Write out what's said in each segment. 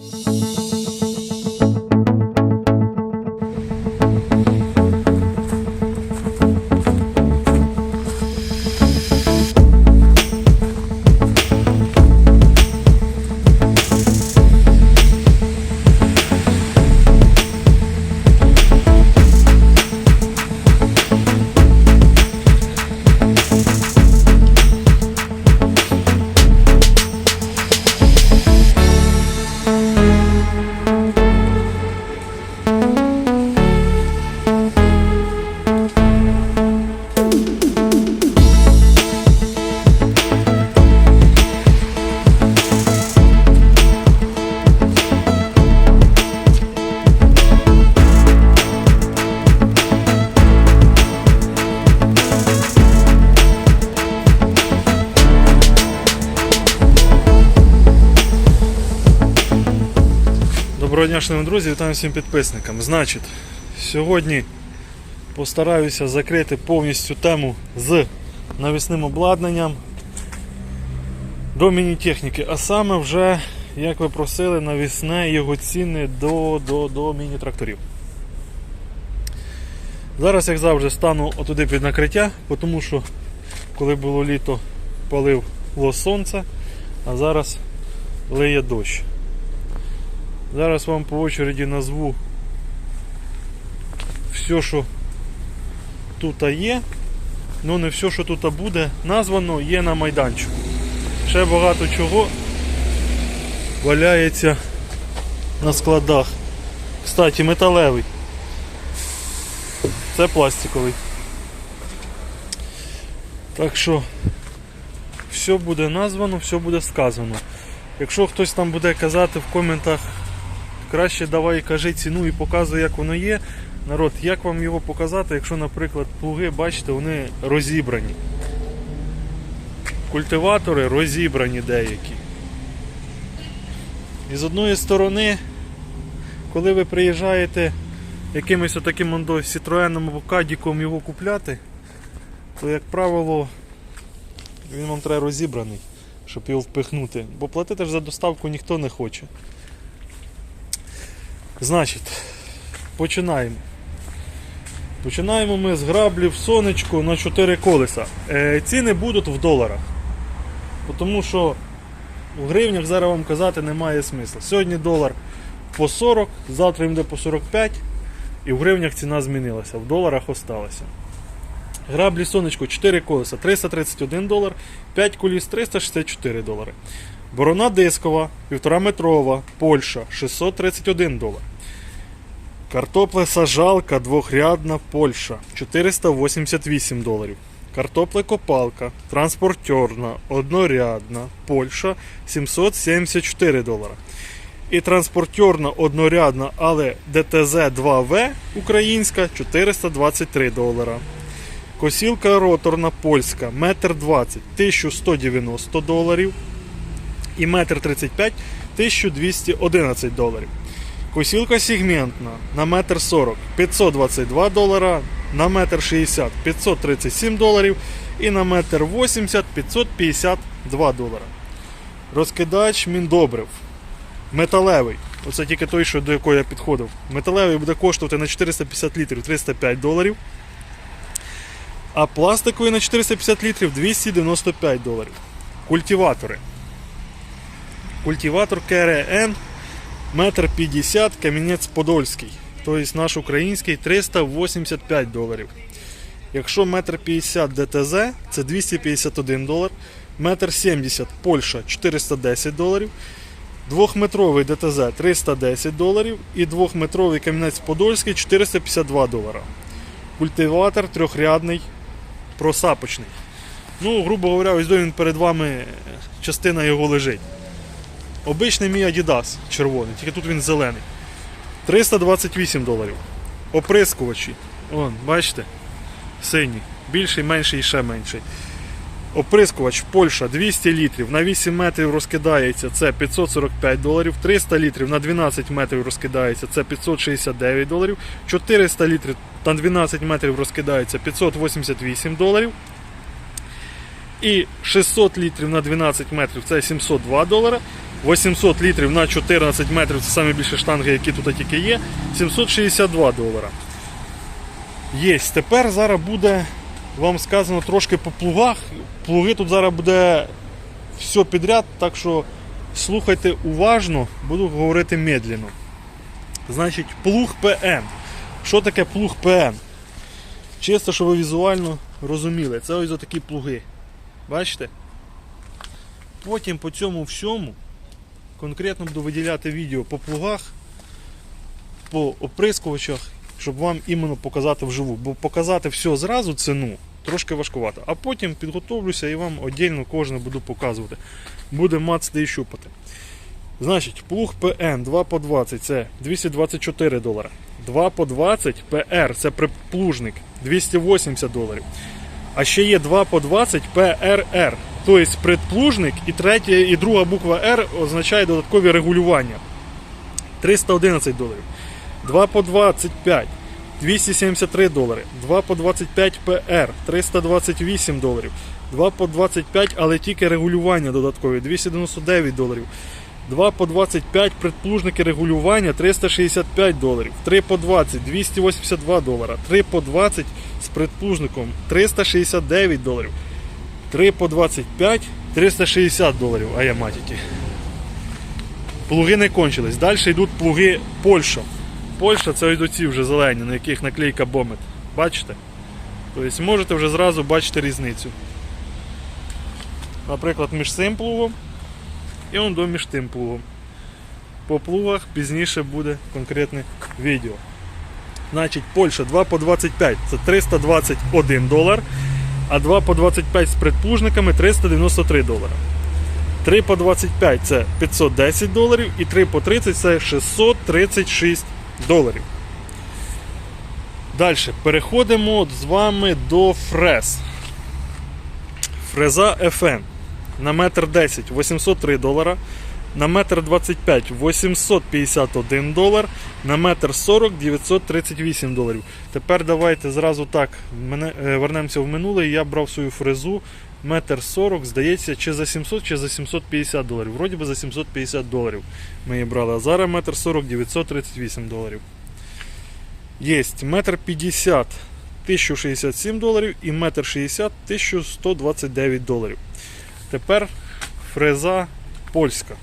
You. Доброго дня, шановні друзі, вітаю всім підписникам. Значить, сьогодні постараюся закрити повністю тему з навісним обладнанном до міні-техніки, а саме вже, як ви просили, навісне його ціни до, до, до міні-тракторів. Зараз, як завжди, стану отуди під накриття, тому що коли було літо, палив сонце, а зараз лиє дощ. Зараз вам по очереді назву все, що тут є, але не все, що тут буде названо, є на майданчику. Ще багато чого валяється на складах. Кстати, металевий. Це пластиковий. Так що все буде названо, все буде сказано. Якщо хтось там буде казати в коментах, краще давай кажи ціну і показуй, як воно є. Народ, як вам його показати, якщо, наприклад, плуги, бачите, вони розібрані. Культиватори розібрані деякі. І з одної сторони, коли ви приїжджаєте якимось отаким Citroen або Кадіком його купляти, то, як правило, він вам треба розібраний, щоб його впихнути. Бо платити ж за доставку ніхто не хоче. Значить, починаємо. Починаємо ми з граблів сонечко на 4 колеса. Е, ціни будуть в доларах. Тому що в гривнях зараз вам казати немає смисла. Сьогодні долар по 40, завтра буде по 45, і в гривнях ціна змінилася, в доларах осталася. Граблі сонечко 4 колеса 331 долар, 5 коліс 364 долари. Борона дискова 1,5 метрова, Польща 631 долар. Картопля сажалка двохрядна Польща 488 доларів. Картоплекопалка транспортерна однорядна Польща 774 долара. І транспортерна однорядна, але ДТЗ 2В українська 423 долара. Косілка роторна польська 1,20 м 1190 доларів і 1,35 м 1211 доларів. Косілка сегментна на 1,40 м 522 долара, на 1,60 м 537 доларів і на 1,80 м 552 долара. Розкидач міндобрив. Металевий. Оце тільки той, що до якого я підходив. Металевий буде коштувати на 450 літрів 305 доларів. А пластиковий на 450 літрів 295 доларів. Культиватори. Культиватор КРН 1,50 м камінець Подольський. Тобто наш український 385 доларів. Якщо 1,50 м ДТЗ це 251 долар. 1,70 м Польща 410 доларів. Двохметровий ДТЗ 310 доларів і двохметровий камінець Подольський 452 долара. Культиватор трьохрядний просапочний. Ну, грубо говоря, ось він перед вами е, частина його лежить. Обичний мій Adidas червоний, тільки тут він зелений. 328 доларів. Оприскувачі. Вон, бачите? Синій. Більший, менший і ще менший. Оприскувач Польща 200 літрів на 8 метрів розкидається, це 545 доларів, 300 літрів на 12 метрів розкидається, це 569 доларів, 400 літрів на 12 метрів розкидається 588 доларів. І 600 літрів на 12 метрів це 702 долара. 800 літрів на 14 метрів, це самі більші штанги, які тут тільки є, 762 долара. Єсть. Тепер зараз буде вам сказано трошки по плугах. Плуги тут зараз буде все підряд, так що слухайте уважно, буду говорити медленно. Значить, плуг ПН. Що таке плуг ПН? Чисто, щоб ви візуально розуміли. Це ось такі плуги. Бачите? Потім по цьому всьому конкретно буду виділяти відео по плугах, по оприскувачах, щоб вам іменно показати вживу. Бо показати все зразу ціну трошки важкувато. А потім підготовлюся і вам віддільно кожне буду показувати. Буде мацати і щупати. Значить, плуг ПН 2 по 20 це 224 долара. 2 по 20 ПР це приплужник 280 доларів. А ще є 2 по 20 ПРР. Тобто предплужник і третя, і друга буква Р означає додаткові регулювання. 311 доларів. 2 по 25 273 долари. 2 по 25 ПР 328 доларів. 2 по 25, але тільки регулювання додаткові 299 доларів. 2 по 25 предплужники регулювання 365 доларів. 3 по 20 282 долара. 3 по 20 з предплужником 369 доларів. 3 по 25 360 доларів. А я матіки. Плуги не кончились. Далі йдуть плуги Польща. Польща це ось ці вже зелені, на яких наклейка Бомет. Бачите? Тобто можете вже зразу бачити різницю. Наприклад, між цим плугом і он до між тим плугом. По плугах пізніше буде конкретне відео. Значить, Польща 2 по 25 це 321 долар, а 2 по 25 з предплужниками 393 долара. 3 по 25 це 510 доларів і 3 по 30 це 636 доларів. Далі переходимо з вами до фрез. Фреза FN на метр 10 803 долара, на метр 25 851 долар, на метр 40 938 доларів. Тепер давайте зразу так мене, е, вернемося в минуле. Я брав свою фрезу метр 40, здається, чи за 700, чи за 750 доларів. Вроді би за 750 доларів ми її брали. А зараз метр 40 938 доларів. Єсть метр 50 1067 доларів і метр 60 1129 доларів. Тепер фреза польська.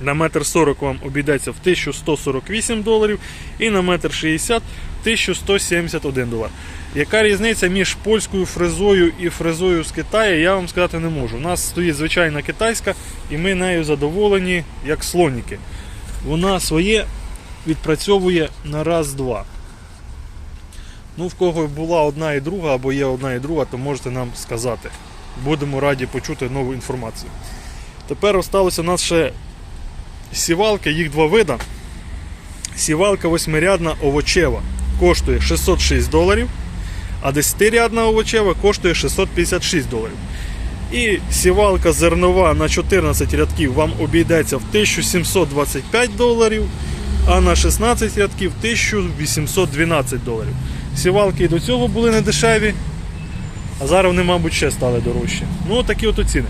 На метр 40 вам обійдеться в 1148 доларів і на метр 60 1171 долар. Яка різниця між польською фрезою і фрезою з Китаю, я вам сказати не можу. У нас стоїть звичайна китайська, і ми нею задоволені як слоніки. Вона своє відпрацьовує на раз-два. Ну, в кого була одна і друга, або є одна і друга, то можете нам сказати. Будемо раді почути нову інформацію. Тепер осталося у нас ще сівалки, їх два вида. Сівалка восьмирядна овочева коштує 606 доларів, а 10-рядна овочева коштує 656 доларів. І сівалка зернова на 14 рядків вам обійдеться в 1725 доларів, а на 16 рядків 1812 доларів. Сівалки і до цього були не дешеві, а зараз вони, мабуть, ще стали дорожчі. Ну, такі от ціни.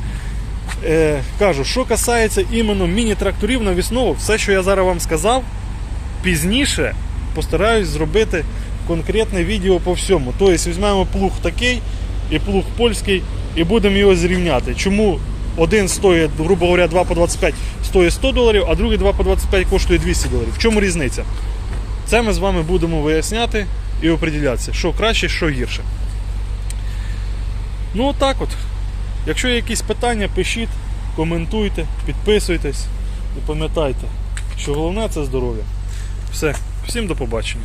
Е, кажу, що касається іменно міні-тракторів навісного, все, що я зараз вам сказав, пізніше постараюсь зробити конкретне відео по всьому. Тобто візьмемо плуг такий і плуг польський і будемо його зрівняти. Чому один стоїть, грубо говоря, 2 по 25 стоїть 100 доларів, а другий 2 по 25 коштує 200 доларів. В чому різниця? Це ми з вами будемо виясняти і оприділятися, що краще, що гірше. Ну отак от. Якщо є якісь питання, пишіть, коментуйте, підписуйтесь і пам'ятайте, що головне це здоров'я. Все, всім до побачення.